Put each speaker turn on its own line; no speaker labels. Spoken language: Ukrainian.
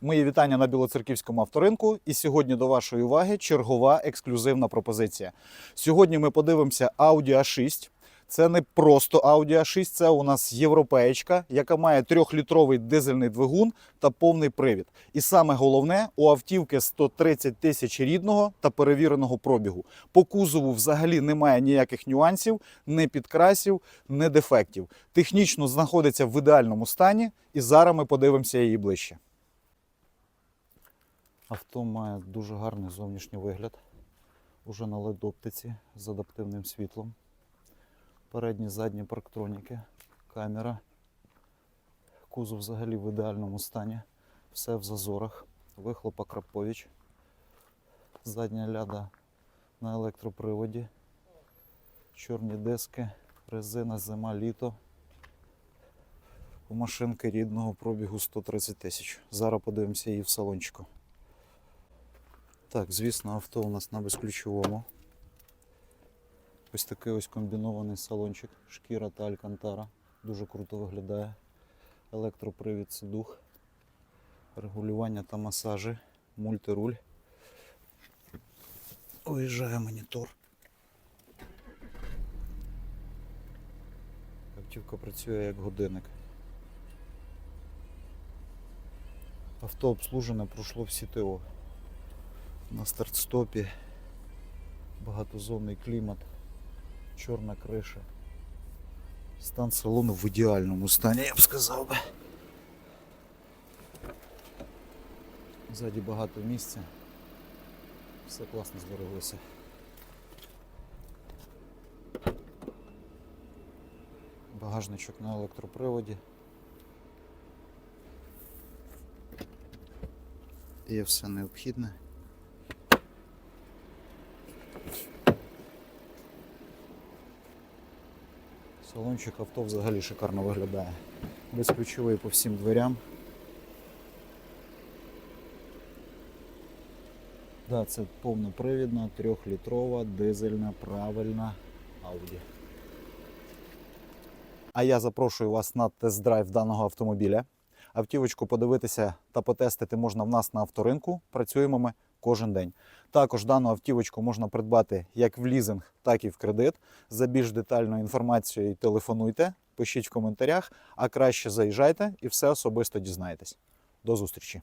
Мої вітання на Білоцерківському авторинку. І сьогодні до вашої уваги чергова ексклюзивна пропозиція. Сьогодні ми подивимося Audi A6. Це не просто Audi A6, це у нас європеєчка, яка має трьохлітровий дизельний двигун та повний привід. І саме головне, у автівки 130 тисяч рідного та перевіреного пробігу. По кузову взагалі немає ніяких нюансів, не підкрасів, не дефектів. Технічно знаходиться в ідеальному стані, і зараз ми подивимося її ближче. Авто має дуже гарний зовнішній вигляд. Уже на LED-оптиці з адаптивним світлом. Передні задні парктроніки, камера. Кузов взагалі в ідеальному стані. Все в зазорах. Вихлопа Крапович. Задня ляда на електроприводі. Чорні диски, резина, зима, літо. У машинки рідного пробігу 130 тисяч. Зараз подивимося її в салончику. Так, звісно, авто у нас на безключовому. Ось такий ось комбінований салончик, шкіра та алькантара. Дуже круто виглядає. Електропривід сидух, регулювання та масажі, мультируль. Уїжджає монітор. Автівка працює як годинник. Авто обслужене пройшло всі ТО. На старт-стопі багатозонний клімат, чорна криша. Стан салону в ідеальному стані, я б сказав би. Ззаді багато місця. Все класно збереглося. Багажничок на електроприводі. Є все необхідне. Салончик авто взагалі шикарно виглядає. Безключовий по всім дверям. Да, це повнопривідна, трьохлітрова, дизельна, правильна Audi. А я запрошую вас на тест-драйв даного автомобіля. Автівочку подивитися та потестити можна в нас на авторинку. Працюємо ми кожен день. Також дану автівочку можна придбати як в лізинг, так і в кредит. За більш детальною інформацією телефонуйте, пишіть в коментарях, а краще заїжджайте і все особисто дізнайтесь. До зустрічі!